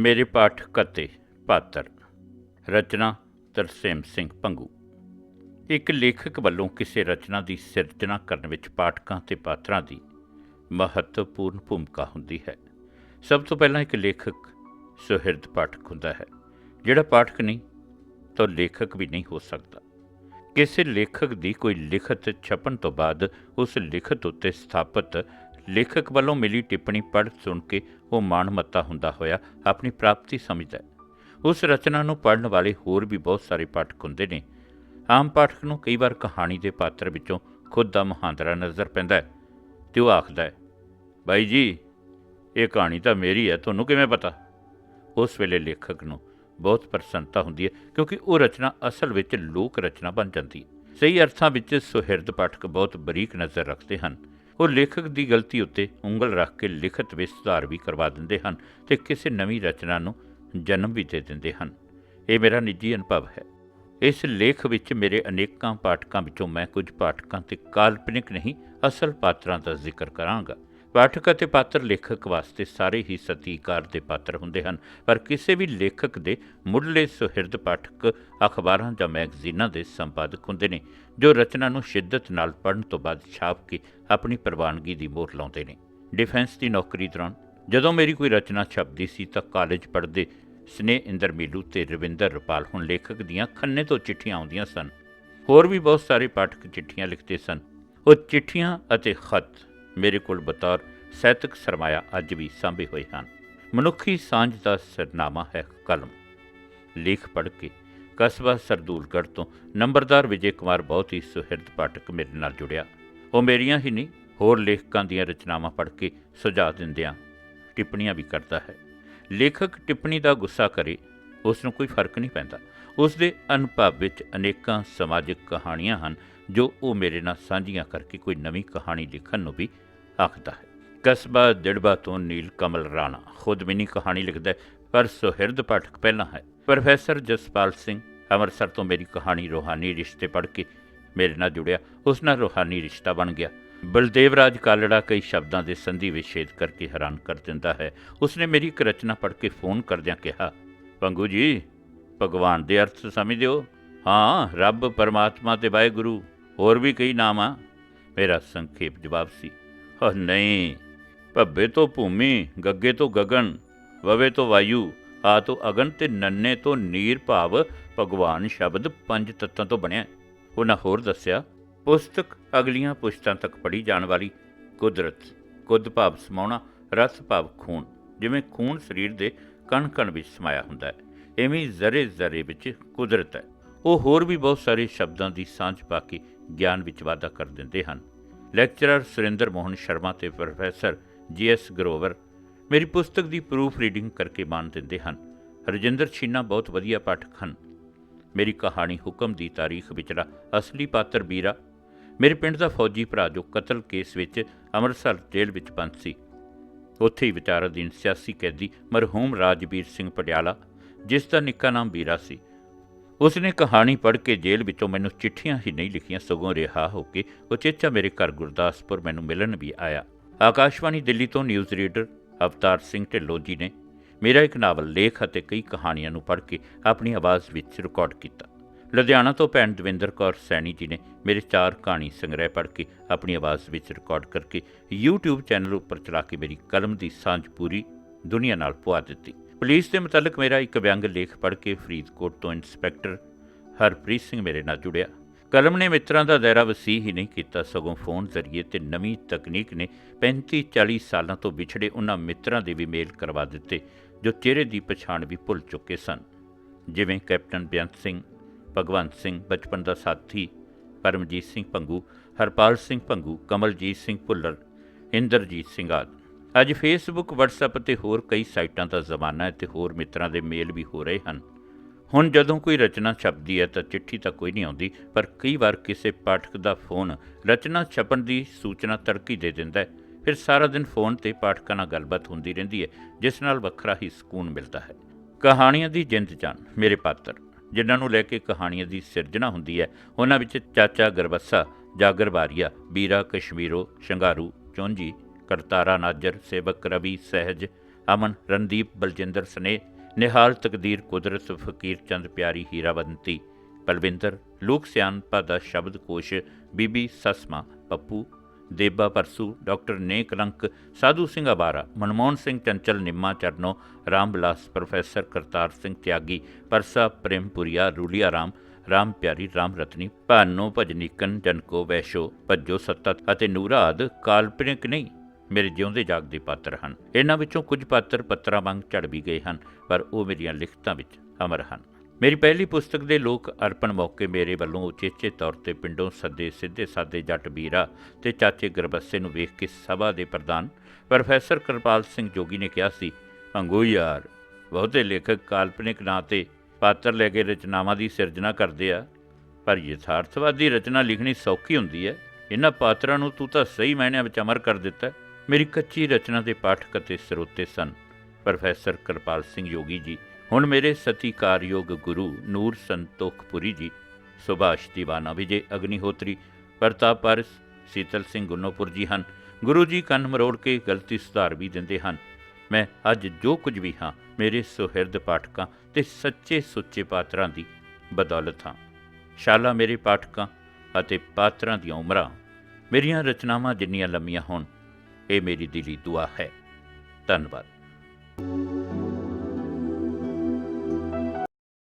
ਮੇਰੇ ਪਾਠਕ ਅਤੇ ਪਾਤਰ। ਰਚਨਾ ਤਰਸੇਮ ਸਿੰਘ ਪੰਗੂ। ਇੱਕ ਲੇਖਕ ਵੱਲੋਂ ਕਿਸੇ ਰਚਨਾ ਦੀ ਸਿਰਜਣਾ ਕਰਨ ਵਿੱਚ ਪਾਠਕਾਂ ਤੇ ਪਾਤਰਾਂ ਦੀ ਮਹੱਤਵਪੂਰਨ ਭੂਮਿਕਾ ਹੁੰਦੀ ਹੈ। ਸਭ ਤੋਂ ਪਹਿਲਾਂ ਇੱਕ ਲੇਖਕ ਸੁਹਿਰਦ ਪਾਠਕ ਹੁੰਦਾ ਹੈ। ਜਿਹੜਾ ਪਾਠਕ ਨਹੀਂ, ਤਾਂ ਉਹ ਲੇਖਕ ਵੀ ਨਹੀਂ ਹੋ ਸਕਦਾ। ਕਿਸੇ ਲੇਖਕ ਦੀ ਕੋਈ ਲਿਖਤ ਛਪਣ ਤੋਂ ਬਾਅਦ ਉਸ ਲਿਖਤ ਉੱਤੇ ਸਥਾਪਿਤ ਲੇਖਕ ਵੱਲੋਂ ਮਿਲੀ ਟਿੱਪਣੀ ਪੜ੍ਹ ਸੁਣ ਕੇ ਉਹ ਮਾਣਮੱਤਾ ਹੁੰਦਾ ਹੋਇਆ ਆਪਣੀ ਪ੍ਰਾਪਤੀ ਸਮਝਦਾ ਹੈ। ਉਸ ਰਚਨਾ ਨੂੰ ਪੜ੍ਹਨ ਵਾਲੇ ਹੋਰ ਵੀ ਬਹੁਤ ਸਾਰੇ ਪਾਠਕ ਹੁੰਦੇ ਨੇ। ਆਮ ਪਾਠਕ ਨੂੰ ਕਈ ਵਾਰ ਕਹਾਣੀ ਦੇ ਪਾਤਰ ਵਿੱਚੋਂ ਖੁਦ ਦਾ ਮਹਾਂਦਰਾ ਨਜ਼ਰ ਪੈਂਦਾ ਹੈ ਤੇ ਉਹ ਆਖਦਾ ਹੈ, ਬਾਈ ਜੀ, ਇਹ ਕਹਾਣੀ ਤਾਂ ਮੇਰੀ ਹੈ, ਤੁਹਾਨੂੰ ਕਿਵੇਂ ਪਤਾ? ਉਸ ਵੇਲੇ ਲੇਖਕ ਨੂੰ ਬਹੁਤ ਪ੍ਰਸੰਨਤਾ ਹੁੰਦੀ ਹੈ ਕਿਉਂਕਿ ਉਹ ਰਚਨਾ ਅਸਲ ਵਿੱਚ ਲੋਕ ਰਚਨਾ ਬਣ ਜਾਂਦੀ ਹੈ। ਸਹੀ ਅਰਥਾਂ ਵਿੱਚ ਸੁਹਿਰਦ ਪਾਠਕ ਬਹੁਤ ਬਰੀਕ ਨਜ਼ਰ ਰੱਖਦੇ ਹਨ। ਉਹ ਲੇਖਕ ਦੀ ਗਲਤੀ ਉੱਤੇ ਉਂਗਲ ਰੱਖ ਕੇ ਲਿਖਤ ਵਿੱਚ ਸੁਧਾਰ ਵੀ ਕਰਵਾ ਦਿੰਦੇ ਹਨ ਤੇ ਕਿਸੇ ਨਵੀਂ ਰਚਨਾ ਨੂੰ ਜਨਮ ਵੀ ਦੇ ਦਿੰਦੇ ਹਨ। ਇਹ ਮੇਰਾ ਨਿੱਜੀ ਅਨੁਭਵ ਹੈ। ਇਸ ਲੇਖ ਵਿੱਚ ਮੇਰੇ ਅਨੇਕਾਂ ਪਾਠਕਾਂ ਵਿੱਚੋਂ ਮੈਂ ਕੁਝ ਪਾਠਕਾਂ ਤੇ ਕਾਲਪਨਿਕ ਨਹੀਂ, ਅਸਲ ਪਾਤਰਾਂ ਦਾ ਜ਼ਿਕਰ ਕਰਾਂਗਾ। ਪਾਠਕ ਅਤੇ ਪਾਤਰ ਲੇਖਕ ਵਾਸਤੇ ਸਾਰੇ ਹੀ ਸਤੀਕਾਰ ਦੇ ਪਾਤਰ ਹੁੰਦੇ ਹਨ। ਪਰ ਕਿਸੇ ਵੀ ਲੇਖਕ ਦੇ ਮੁੱਢਲੇ ਸੁਹਿਰਦ ਪਾਠਕ ਅਖਬਾਰਾਂ ਜਾਂ ਮੈਗਜ਼ੀਨਾਂ ਦੇ ਸੰਪਾਦਕ ਹੁੰਦੇ ਨੇ, ਜੋ ਰਚਨਾ ਨੂੰ ਸ਼ਿੱਦਤ ਨਾਲ ਪੜ੍ਹਨ ਤੋਂ ਬਾਅਦ ਛਾਪ ਕੇ ਆਪਣੀ ਪ੍ਰਵਾਨਗੀ ਦੀ ਮੋਹਰ ਲਾਉਂਦੇ ਨੇ। ਡਿਫੈਂਸ ਦੀ ਨੌਕਰੀ ਦੌਰਾਨ ਜਦੋਂ ਮੇਰੀ ਕੋਈ ਰਚਨਾ ਛਪਦੀ ਸੀ ਤਾਂ ਕਾਲਜ ਪੜ੍ਹਦੇ ਸਨੇਹ ਇੰਦਰ ਮੀਲੂ ਤੇ ਰਵਿੰਦਰ ਰਪਾਲ ਹੁਣ ਲੇਖਕ ਦੀਆਂ ਖੰਨੇ ਤੋਂ ਚਿੱਠੀਆਂ ਆਉਂਦੀਆਂ ਸਨ। ਹੋਰ ਵੀ ਬਹੁਤ ਸਾਰੇ ਪਾਠਕ ਚਿੱਠੀਆਂ ਲਿਖਦੇ ਸਨ। ਉਹ ਚਿੱਠੀਆਂ ਅਤੇ ਖਤ ਮੇਰੇ ਕੋਲ ਬਤੌਰ ਸਾਹਿਤਕ ਸਰਮਾਇਆ ਅੱਜ ਵੀ ਸਾਂਭੇ ਹੋਏ ਹਨ। ਮਨੁੱਖੀ ਸਾਂਝ ਦਾ ਸਰਨਾਮਾ ਹੈ ਕਲਮ। ਲੇਖ ਪੜ੍ਹ ਕੇ ਕਸਬਾ ਸਰਦੂਲਗੜ੍ਹ ਤੋਂ ਨੰਬਰਦਾਰ ਵਿਜੇ ਕੁਮਾਰ ਬਹੁਤ ਹੀ ਸੁਹਿਰਦ ਪਾਠਕ ਮੇਰੇ ਨਾਲ ਜੁੜਿਆ। ਉਹ ਮੇਰੀਆਂ ਹੀ ਨਹੀਂ, ਹੋਰ ਲੇਖਕਾਂ ਦੀਆਂ ਰਚਨਾਵਾਂ ਪੜ੍ਹ ਕੇ ਸੁਝਾਅ ਦਿੰਦਿਆਂ ਟਿੱਪਣੀਆਂ ਵੀ ਕਰਦਾ ਹੈ। ਲੇਖਕ ਟਿੱਪਣੀ ਦਾ ਗੁੱਸਾ ਕਰੇ ਉਸ ਨੂੰ ਕੋਈ ਫ਼ਰਕ ਨਹੀਂ ਪੈਂਦਾ। ਉਸ ਦੇ ਅਨੁਭਵ ਵਿੱਚ ਅਨੇਕਾਂ ਸਮਾਜਿਕ ਕਹਾਣੀਆਂ ਹਨ ਜੋ ਉਹ ਮੇਰੇ ਨਾਲ ਸਾਂਝੀਆਂ ਕਰਕੇ ਕੋਈ ਨਵੀਂ ਕਹਾਣੀ ਲਿਖਣ ਨੂੰ ਵੀ ਆਖਦਾ ਹੈ। ਕਸਬਾ ਦਿੜਬਾ ਤੋਂ ਨੀਲ ਕਮਲ ਰਾਣਾ ਖੁਦ ਮਿਨੀ ਕਹਾਣੀ ਲਿਖਦਾ, ਪਰ ਸੁਹਿਰਦ ਪਾਠਕ ਪਹਿਲਾਂ ਹੈ। ਪ੍ਰੋਫੈਸਰ ਜਸਪਾਲ ਸਿੰਘ ਅੰਮ੍ਰਿਤਸਰ ਤੋਂ ਮੇਰੀ ਕਹਾਣੀ ਰੋਹਾਨੀ ਰਿਸ਼ਤੇ ਪੜ੍ਹ ਕੇ ਮੇਰੇ ਨਾਲ ਜੁੜਿਆ। ਉਸ ਨਾਲ ਰੋਹਾਨੀ ਰਿਸ਼ਤਾ ਬਣ ਗਿਆ। ਬਲਦੇਵ ਰਾਜ ਕਾਲੜਾ ਕਈ ਸ਼ਬਦਾਂ ਦੇ ਸੰਧੀ ਵਿਛੇਦ ਕਰਕੇ ਹੈਰਾਨ ਕਰ ਦਿੰਦਾ ਹੈ। ਉਸਨੇ ਮੇਰੀ ਇੱਕ ਰਚਨਾ ਪੜ੍ਹ ਕੇ ਫੋਨ ਕਰਦਿਆਂ ਕਿਹਾ, ਪੰਗੂ ਜੀ, ਭਗਵਾਨ ਦੇ ਅਰਥ ਸਮਝਦੇ ਹੋ? ਹਾਂ, ਰੱਬ ਪਰਮਾਤਮਾ ਤੇ ਵਾਹਿਗੁਰੂ ਹੋਰ ਵੀ ਕਈ ਨਾਮ ਆ। ਮੇਰਾ ਸੰਖੇਪ ਜਵਾਬ ਸੀ ਉਹ ਨਹੀਂ, ਭੱਬੇ ਤੋਂ ਭੂਮੀ, ਗੱਗੇ ਤੋਂ ਗਗਨ, ਵਵੇ ਤੋਂ ਵਾਯੂ, ਆ ਤੋਂ ਅਗਨ ਤੇ ਨੰਨੇ ਤੋਂ ਨੀਰ ਭਾਵ ਭਗਵਾਨ ਸ਼ਬਦ ਪੰਜ ਤੱਤਾਂ ਤੋਂ ਬਣਿਆ। ਉਹਨਾਂ ਹੋਰ ਦੱਸਿਆ, ਪੁਸਤਕ ਅਗਲੀਆਂ ਪੁਸ਼ਤਾਂ ਤੱਕ ਪੜ੍ਹੀ ਜਾਣ ਵਾਲੀ ਕੁਦਰਤ, ਕੁਦ ਭਾਵ ਸਮਾਉਣਾ, ਰਸ ਭਾਵ ਖੂਨ, ਜਿਵੇਂ ਖੂਨ ਸਰੀਰ ਦੇ ਕਣ ਕਣ ਵਿੱਚ ਸਮਾਇਆ ਹੁੰਦਾ ਹੈ। ਐਵੇਂ ਜ਼ਰੇ ਜ਼ਰੇ ਵਿੱਚ ਕੁਦਰਤ ਹੈ। ਉਹ ਹੋਰ ਵੀ ਬਹੁਤ ਸਾਰੇ ਸ਼ਬਦਾਂ ਦੀ ਸਾਂਝ ਪਾ ਕੇ ਗਿਆਨ ਵਿੱਚ ਵਾਧਾ ਕਰ ਦਿੰਦੇ ਹਨ। ਲੈਕਚਰਰ ਸੁਰਿੰਦਰ ਮੋਹਨ ਸ਼ਰਮਾ ਤੇ ਪ੍ਰੋਫੈਸਰ ਜੀ ਐਸ ਗਰੋਵਰ ਮੇਰੀ ਪੁਸਤਕ ਦੀ ਪ੍ਰੂਫ ਰੀਡਿੰਗ ਕਰਕੇ ਮਾਨ ਦਿੰਦੇ ਹਨ। ਰਜਿੰਦਰ ਛੀਨਾ ਬਹੁਤ ਵਧੀਆ ਪਾਠਕ ਹਨ। ਮੇਰੀ ਕਹਾਣੀ ਹੁਕਮ ਦੀ ਤਾਰੀਖ ਵਿਚਲਾ ਅਸਲੀ ਪਾਤਰ ਬੀਰਾ। ਮੇਰੇ ਪਿੰਡ ਦਾ ਫੌਜੀ ਭਰਾ ਜੋ ਕਤਲ ਕੇਸ ਵਿੱਚ ਅੰਮ੍ਰਿਤਸਰ ਜੇਲ੍ਹ ਵਿੱਚ ਬੰਦ ਸੀ। ਉੱਥੇ ਹੀ ਵਿਚਾਰਾਧੀਨ ਸਿਆਸੀ ਕੈਦੀ ਮਰਹੂਮ ਰਾਜਵੀਰ ਸਿੰਘ ਪਟਿਆਲਾ, ਜਿਸ ਦਾ ਨਿੱਕਾ ਨਾਮ ਬੀਰਾ ਸੀ ਉਸਨੇ ਕਹਾਣੀ ਪੜ੍ਹ ਕੇ ਜੇਲ੍ਹ ਵਿੱਚੋਂ ਮੈਨੂੰ ਚਿੱਠੀਆਂ ਹੀ ਨਹੀਂ ਲਿਖੀਆਂ, ਸਗੋਂ ਰਿਹਾ ਹੋ ਕੇ ਉਹ ਚੇਚਾ ਮੇਰੇ ਘਰ ਗੁਰਦਾਸਪੁਰ ਮੈਨੂੰ ਮਿਲਣ ਵੀ ਆਇਆ। ਆਕਾਸ਼ਵਾਣੀ ਦਿੱਲੀ ਤੋਂ ਨਿਊਜ਼ ਰੀਡਰ ਅਵਤਾਰ ਸਿੰਘ ਢਿੱਲੋਂ ਜੀ ਨੇ ਮੇਰਾ ਇੱਕ ਨਾਵਲ, ਲੇਖ ਅਤੇ ਕਈ ਕਹਾਣੀਆਂ ਨੂੰ ਪੜ੍ਹ ਕੇ ਆਪਣੀ ਆਵਾਜ਼ ਵਿੱਚ ਰਿਕਾਰਡ ਕੀਤਾ। ਲੁਧਿਆਣਾ ਤੋਂ ਭੈਣ ਦਵਿੰਦਰ ਕੌਰ ਸੈਣੀ ਜੀ ਨੇ ਮੇਰੇ ਚਾਰ ਕਹਾਣੀ ਸੰਗ੍ਰਹਿ ਪੜ੍ਹ ਕੇ ਆਪਣੀ ਆਵਾਜ਼ ਵਿੱਚ ਰਿਕਾਰਡ ਕਰਕੇ YouTube ਚੈਨਲ ਉੱਪਰ ਚਲਾ ਕੇ ਮੇਰੀ ਕਲਮ ਦੀ ਸਾਂਝ ਪੂਰੀ ਦੁਨੀਆ ਨਾਲ ਪੁਆ ਦਿੱਤੀ। ਪੁਲਿਸ ਦੇ ਮੁਤਲਕ ਮੇਰਾ ਇੱਕ ਵਿਅੰਗ ਲੇਖ ਪੜ੍ਹ ਕੇ ਫਰੀਦਕੋਟ ਤੋਂ ਇੰਸਪੈਕਟਰ ਹਰਪ੍ਰੀਤ ਸਿੰਘ ਮੇਰੇ ਨਾਲ ਜੁੜਿਆ। ਕਲਮ ਨੇ ਮਿੱਤਰਾਂ ਦਾ ਦਾਇਰਾ ਵਸੀਹ ਹੀ ਨਹੀਂ ਕੀਤਾ, ਸਗੋਂ ਫੋਨ ਜ਼ਰੀਏ ਤੇ ਨਵੀਂ ਤਕਨੀਕ ਨੇ 35 40 ਸਾਲਾਂ ਤੋਂ ਵਿਛੜੇ ਉਹਨਾਂ ਮਿੱਤਰਾਂ ਦੇ ਵੀ ਮੇਲ ਕਰਵਾ ਦਿੱਤੇ, ਜੋ ਚਿਹਰੇ ਦੀ ਪਛਾਣ ਵੀ ਭੁੱਲ ਚੁੱਕੇ ਸਨ। ਜਿਵੇਂ ਕੈਪਟਨ ਬੇਅੰਤ ਸਿੰਘ, ਭਗਵੰਤ ਸਿੰਘ ਬਚਪਨ ਦਾ ਸਾਥੀ, ਪਰਮਜੀਤ ਸਿੰਘ ਭੰਗੂ ਹਰਪਾਲ ਸਿੰਘ ਭੰਗੂ ਕਮਲਜੀਤ ਸਿੰਘ ਭੁੱਲਰ, ਇੰਦਰਜੀਤ ਸਿੰਘ ਆਦਿ। ਅੱਜ ਫੇਸਬੁੱਕ WhatsApp ਅਤੇ ਹੋਰ ਕਈ ਸਾਈਟਾਂ ਦਾ ਜ਼ਮਾਨਾ ਹੈ ਤੇ ਹੋਰ ਮਿੱਤਰਾਂ ਦੇ ਮੇਲ ਵੀ ਹੋ ਰਹੇ ਹਨ। ਹੁਣ ਜਦੋਂ ਕੋਈ ਰਚਨਾ ਛਪਦੀ ਹੈ ਤਾਂ ਚਿੱਠੀ ਤਾਂ ਕੋਈ ਨਹੀਂ ਆਉਂਦੀ, ਪਰ ਕਈ ਵਾਰ ਕਿਸੇ ਪਾਠਕ ਦਾ ਫੋਨ ਰਚਨਾ ਛਪਣ ਦੀ ਸੂਚਨਾ ਤੜਕੀ ਦੇ ਦਿੰਦਾ ਹੈ। ਫਿਰ ਸਾਰਾ ਦਿਨ ਫੋਨ ਤੇ ਪਾਠਕਾਂ ਨਾਲ ਗੱਲਬਾਤ ਹੁੰਦੀ ਰਹਿੰਦੀ ਹੈ, ਜਿਸ ਨਾਲ ਵੱਖਰਾ ਹੀ ਸਕੂਨ ਮਿਲਦਾ ਹੈ। ਕਹਾਣੀਆਂ ਦੀ ਜਿੰਦ ਜਾਨ, ਮੇਰੇ ਪਾਤਰ। ਜਿਨ੍ਹਾਂ ਨੂੰ ਲੈ ਕੇ ਕਹਾਣੀਆਂ ਦੀ ਸਿਰਜਣਾ ਹੁੰਦੀ ਹੈ, ਉਹਨਾਂ ਵਿੱਚ ਚਾਚਾ ਗਰਬੱਸਾ ਜਾਗਰ ਬਾਰੀਆ ਬੀਰਾ, ਕਸ਼ਮੀਰੋ, ਸ਼ੰਗਾਰੂ, ਚੌਂਜੀ ਕਰਤਾਰਾ ਨਾਜਰ, ਸੇਵਕ ਰਵੀ ਸਹਿਜ, ਅਮਨ ਰਣਦੀਪ, ਬਲਜਿੰਦਰ ਸਨੇ ਨਿਹਾਲ ਤਕਦੀਰ, ਕੁਦਰਤ ਫਕੀਰ ਚੰਦ ਪਿਆਰੀ, ਹੀਰਾਵੰਤੀ, ਬਲਵਿੰਦਰ, ਲੋਕ ਸਿਆਨ ਦਾ ਸ਼ਬਦ ਕੋਸ਼, ਬੀਬੀ ਸਸਮਾ, ਪੱਪੂ, ਦੇਬਾ ਪਰਸੂ, ਡਾਕਟਰ ਨੇਕ ਰੰਕ, ਸਾਧੂ ਸਿੰਘ ਅਬਾਰਾ ਮਨਮੋਹਨ ਸਿੰਘ ਚੰਚਲ, ਨਿੰਮਾ ਚਰਨੋ, ਰਾਮ ਬਿਲਾਸ, ਪ੍ਰੋਫੈਸਰ ਕਰਤਾਰ ਸਿੰਘ ਤਿਆਗੀ, ਪਰਸਾ ਪ੍ਰੇਮਪੁਰੀਆ, ਰੂਲੀਆ ਰਾਮ ਰਾਮ ਪਿਆਰੀ, ਰਾਮ ਰਤਨੀ, ਭਾਨੋ ਭਜਨੀਕਨ, ਜਨਕੋ ਵੈਸ਼ੋ, ਭੱਜੋ ਸੱਤਾ ਅਤੇ ਨੂਰਾਦ ਕਾਲਪਨਿਕ ਨਹੀਂ। ਮੇਰੇ ਜਿਉਂਦੇ ਜਾਗਦੇ ਪਾਤਰ ਹਨ। ਇਹਨਾਂ ਵਿੱਚੋਂ ਕੁਝ ਪਾਤਰ ਪੱਤਰਾਂ ਵਾਂਗ ਝੜ ਵੀ ਗਏ ਹਨ, ਪਰ ਉਹ ਮੇਰੀਆਂ ਲਿਖਤਾਂ ਵਿੱਚ ਅਮਰ ਹਨ। ਮੇਰੀ ਪਹਿਲੀ ਪੁਸਤਕ ਦੇ ਲੋਕ ਅਰਪਣ ਮੌਕੇ ਮੇਰੇ ਵੱਲੋਂ ਉਚੇਚੇ ਤੌਰ ਤੇ ਪਿੰਡੋਂ ਸੱਦੇ, ਸਿੱਧੇ ਸਾਦੇ ਜੱਟ ਵੀਰਾ ਤੇ ਚਾਚੇ ਗਰਬੱਸੇ ਨੂੰ ਵੇਖ ਕੇ ਸਭਾ ਦੇ ਪ੍ਰਧਾਨ ਪ੍ਰੋਫੈਸਰ ਕਿਰਪਾਲ ਸਿੰਘ ਜੋਗੀ ਨੇ ਕਿਹਾ ਸੀ ਭੰਗੂ ਯਾਰ, ਬਹੁਤੇ ਲੇਖਕ ਕਾਲਪਨਿਕ ਨਾਂ ਤੇ ਪਾਤਰ ਲੈ ਕੇ ਰਚਨਾਵਾਂ ਦੀ ਸਿਰਜਣਾ ਕਰਦੇ ਆ, ਪਰ ਯਥਾਰਥਵਾਦੀ ਰਚਨਾ ਲਿਖਣੀ ਸੌਖੀ ਹੁੰਦੀ ਹੈ। ਇਹਨਾਂ ਪਾਤਰਾਂ ਨੂੰ ਤੂੰ ਤਾਂ ਸਹੀ ਮਾਇਨਿਆਂ ਵਿੱਚ ਅਮਰ ਕਰ ਦਿੱਤਾ ਮੇਰੀ ਕੱਚੀ ਰਚਨਾ ਦੇ ਪਾਠਕ ਅਤੇ ਸਰੋਤੇ ਸਨ, ਪ੍ਰੋਫੈਸਰ ਕਿਰਪਾਲ ਸਿੰਘ ਯੋਗੀ ਜੀ, ਹੁਣ ਮੇਰੇ ਸਤਿਕਾਰਯੋਗ ਗੁਰੂ ਨੂਰ ਸੰਤੋਖਪੁਰੀ ਜੀ, ਸੁਭਾਸ਼ ਦੀਵਾਨਾ ਵਿਜੇ ਅਗਨੀਹੋਤਰੀ, ਪ੍ਰਤਾਪ ਪਾਰਸ, ਸੀਤਲ ਸਿੰਘ ਗੁੰਨੋਪੁਰ ਜੀ ਹਨ। ਗੁਰੂ ਜੀ ਕੰਨ ਮਰੋੜ ਕੇ ਗਲਤੀ ਸੁਧਾਰ ਵੀ ਦਿੰਦੇ ਹਨ। ਮੈਂ ਅੱਜ ਜੋ ਕੁਝ ਵੀ ਹਾਂ, ਮੇਰੇ ਸੁਹਿਰਦ ਪਾਠਕਾਂ ਤੇ ਸੱਚੇ ਸੁੱਚੇ ਪਾਤਰਾਂ ਦੀ ਬਦੌਲਤ ਹਾਂ। ਸ਼ਾਲਾ ਮੇਰੇ ਪਾਠਕਾਂ ਅਤੇ ਪਾਤਰਾਂ ਦੀਆਂ ਉਮਰਾਂ। ਮੇਰੀਆਂ ਰਚਨਾਵਾਂ ਜਿੰਨੀਆਂ ਲੰਮੀਆਂ ਹੋਣ ਇਹ ਮੇਰੀ ਦਿਲੀ ਦੁਆ ਹੈ। ਧੰਨਵਾਦ।